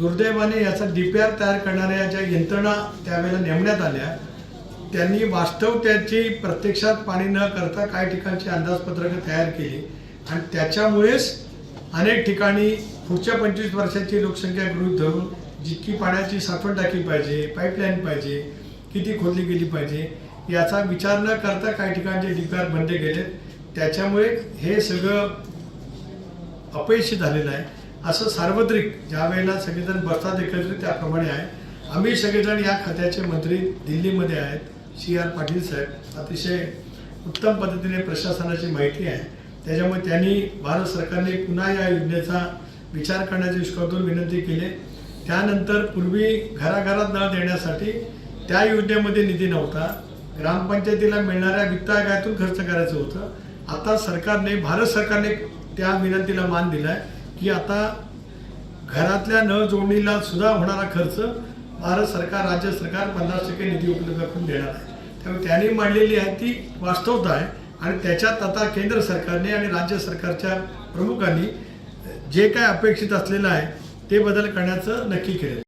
दुर्दैवाने याचा D P R तयार करणाऱ्या ज्या यंत्रणा त्यावेळेला नेमण्यात आल्या त्यांनी वास्तव त्याची प्रत्यक्षात पाणी न करता काही ठिकाणची अंदाजपत्रकं तयार केली. आणि त्याच्यामुळेच अनेक ठिकाणी पुढच्या पंचवीस वर्षाची लोकसंख्या गृहित धरून जितकी पाण्याची साठवण टाकी पाहिजे पाईपलाईन पाहिजे किती खोदली गेली पाहिजे याचा विचार न करता काही ठिकाणचे डी पी आर बंद केले त्याच्यामुळे हे सगळं अपयशी झालेलं आहे. असं सार्वत्रिक ज्या वेळेला सगळेजण बसतात एकत्रित त्याप्रमाणे आहे. आम्ही सगळेजण या खात्याचे मंत्री दिल्लीमध्ये आहेत. सी आर पाटील साहेब. अतिशय उत्तम पद्धतीने प्रशासनाची माहिती आहे. त्याच्यामुळे त्यांनी भारत सरकारने पुन्हा या योजनेचा विचार करण्याची विश्वातून विनंती केली. त्यानंतर पूर्वी घराघरात नळ देण्यासाठी त्या योजनेमध्ये निधी नव्हता. ग्रामपंचायतीला मिळणाऱ्या वित्त खर्च करायचं होतं. आता सरकारने भारत सरकारने त्या विनंतीला मान दिलाय. की आता घरातल्या नळ जोडणीला सुद्धा होणारा खर्च भारत सरकार राज्य सरकार पन्नास टक्के निधी उपलब्ध करून देणार आहे. त्यामुळे त्यांनी मांडलेली आहे ती वास्तवता आहे आणि त्याच्यात आता केंद्र सरकारने आणि राज्य सरकारच्या प्रमुखांनी जे काय अपेक्षित असलेलं आहे ते बदल करण्याचं नक्की केलं